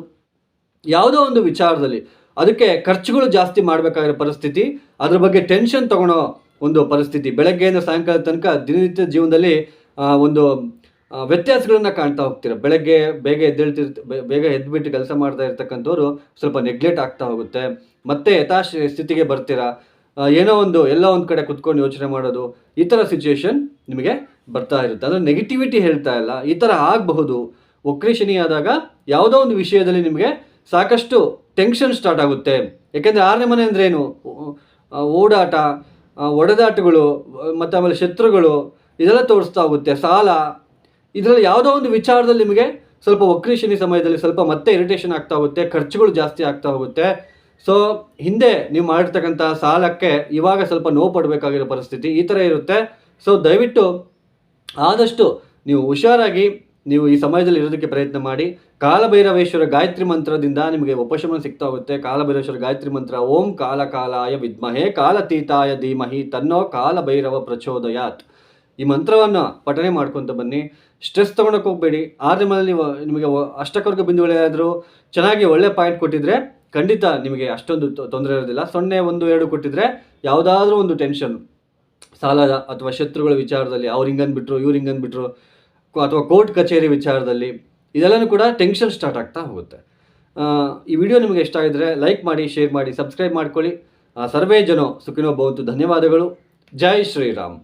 ಯಾವುದೋ ಒಂದು ವಿಚಾರದಲ್ಲಿ. ಅದಕ್ಕೆ ಖರ್ಚುಗಳು ಜಾಸ್ತಿ ಮಾಡಬೇಕಾಗಿರೋ ಪರಿಸ್ಥಿತಿ. ಅದ್ರ ಬಗ್ಗೆ ಟೆನ್ಷನ್ ತಗೊಳ್ಳೋ ಒಂದು ಪರಿಸ್ಥಿತಿ. ಬೆಳಗ್ಗೆಯಿಂದ ಸಾಯಂಕಾಲದ ತನಕ ದಿನನಿತ್ಯ ಜೀವನದಲ್ಲಿ ಒಂದು ವ್ಯತ್ಯಾಸಗಳನ್ನು ಕಾಣ್ತಾ ಹೋಗ್ತೀರ. ಬೆಳಗ್ಗೆ ಬೇಗ ಎದ್ದೇಳ್ತಿರ್ತ ಬೇಗ ಎದ್ಬಿಟ್ಟು ಕೆಲಸ ಮಾಡ್ತಾ ಇರ್ತಕ್ಕಂಥವ್ರು ಸ್ವಲ್ಪ ನೆಗ್ಲೆಕ್ಟ್ ಆಗ್ತಾ ಹೋಗುತ್ತೆ. ಮತ್ತೆ ಯಥಾಶ್ ಸ್ಥಿತಿಗೆ ಬರ್ತೀರಾ? ಏನೋ ಒಂದು, ಎಲ್ಲ ಒಂದು ಕಡೆ ಕುತ್ಕೊಂಡು ಯೋಚನೆ ಮಾಡೋದು, ಈ ಥರ ಸಿಚುಯೇಷನ್ ನಿಮಗೆ ಬರ್ತಾ ಇರುತ್ತೆ. ಅಂದರೆ ನೆಗೆಟಿವಿಟಿ ಹೇಳ್ತಾ ಇಲ್ಲ, ಈ ಥರ ಆಗಬಹುದು. ಶನಿ ಆದಾಗ ಯಾವುದೋ ಒಂದು ವಿಷಯದಲ್ಲಿ ನಿಮಗೆ ಸಾಕಷ್ಟು ಟೆನ್ಷನ್ ಸ್ಟಾರ್ಟ್ ಆಗುತ್ತೆ. ಯಾಕೆಂದರೆ ಆರನೇ ಮನೆ ಅಂದ್ರೆ ಏನು? ಓಡಾಟ ಒಡೆದಾಟಗಳು, ಮತ್ತು ಆಮೇಲೆ ಶತ್ರುಗಳು, ಇದೆಲ್ಲ ತೋರಿಸ್ತಾ ಹೋಗುತ್ತೆ. ಸಾಲ, ಇದರಲ್ಲಿ ಯಾವುದೋ ಒಂದು ವಿಚಾರದಲ್ಲಿ ನಿಮಗೆ ಸ್ವಲ್ಪ ಶನಿ ಸಮಯದಲ್ಲಿ ಸ್ವಲ್ಪ ಮತ್ತೆ ಇರಿಟೇಷನ್ ಆಗ್ತಾ ಹೋಗುತ್ತೆ, ಖರ್ಚುಗಳು ಜಾಸ್ತಿ ಆಗ್ತಾ ಹೋಗುತ್ತೆ. ಸೊ ಹಿಂದೆ ನೀವು ಮಾಡಿರ್ತಕ್ಕಂಥ ಸಾಲಕ್ಕೆ ಇವಾಗ ಸ್ವಲ್ಪ ನೋವು ಪಡಬೇಕಾಗಿರೋ ಪರಿಸ್ಥಿತಿ ಈ ಥರ ಇರುತ್ತೆ. ಸೊ ದಯವಿಟ್ಟು ಆದಷ್ಟು ನೀವು ಹುಷಾರಾಗಿ ನೀವು ಈ ಸಮಯದಲ್ಲಿ ಇರೋದಕ್ಕೆ ಪ್ರಯತ್ನ ಮಾಡಿ. ಕಾಲಭೈರವೇಶ್ವರ ಗಾಯತ್ರಿ ಮಂತ್ರದಿಂದ ನಿಮಗೆ ಉಪಶಮನ ಸಿಗ್ತಾ ಹೋಗುತ್ತೆ ಕಾಲಭೈರವೇಶ್ವರ ಗಾಯತ್ರಿ ಮಂತ್ರ, ಓಂ ಕಾಲ ಕಾಲಾಯ ವಿದ್ಮಹೇ ಕಾಲತೀತಾಯ ಧೀಮಹಿ ತನ್ನೋ ಕಾಲಭೈರವ ಪ್ರಚೋದಯಾತ್. ಈ ಮಂತ್ರವನ್ನು ಪಠನೆ ಮಾಡ್ಕೊತ ಬನ್ನಿ. ಸ್ಟ್ರೆಸ್ ತೊಗೊಳಕ್ಕೆ ಹೋಗಬೇಡಿ. ಆದರೆ ಮೇಲೆ ನೀವು ನಿಮಗೆ ಅಷ್ಟಕ್ಕವರೆಗೂ ಬಿಂದುಗಳೇನಾದರೂ ಚೆನ್ನಾಗಿ ಒಳ್ಳೆ ಪಾಯಿಂಟ್ ಕೊಟ್ಟಿದ್ರೆ ಖಂಡಿತ ನಿಮಗೆ ಅಷ್ಟೊಂದು ತೊಂದರೆ ಇರೋದಿಲ್ಲ. ಸೊನ್ನೆ, ಒಂದು, ಎರಡು ಕೊಟ್ಟಿದ್ರೆ ಯಾವುದಾದ್ರೂ ಒಂದು ಟೆನ್ಷನ್. ಸಾಲದ ಅಥವಾ ಶತ್ರುಗಳ ವಿಚಾರದಲ್ಲಿ ಅವ್ರು ಹಿಂಗಂದ್ಬಿಟ್ರು ಇವ್ರು ಹಿಂಗಂದ್ಬಿಟ್ರು ಅಥವಾ ಕೋರ್ಟ್ ಕಚೇರಿ ವಿಚಾರದಲ್ಲಿ ಇದೆಲ್ಲನೂ ಕೂಡ ಟೆನ್ಷನ್ ಸ್ಟಾರ್ಟ್ ಆಗ್ತಾ ಹೋಗುತ್ತೆ. ಈ ವಿಡಿಯೋ ನಿಮಗೆ ಇಷ್ಟ ಆಗಿದ್ರೆ ಲೈಕ್ ಮಾಡಿ, ಶೇರ್ ಮಾಡಿ, ಸಬ್ಸ್ಕ್ರೈಬ್ ಮಾಡ್ಕೊಳ್ಳಿ. ಸರ್ವೇ ಜನೋ ಸುಖಿನೋ ಬಹುತು ಧನ್ಯವಾದಗಳು. ಜೈ ಶ್ರೀರಾಮ್.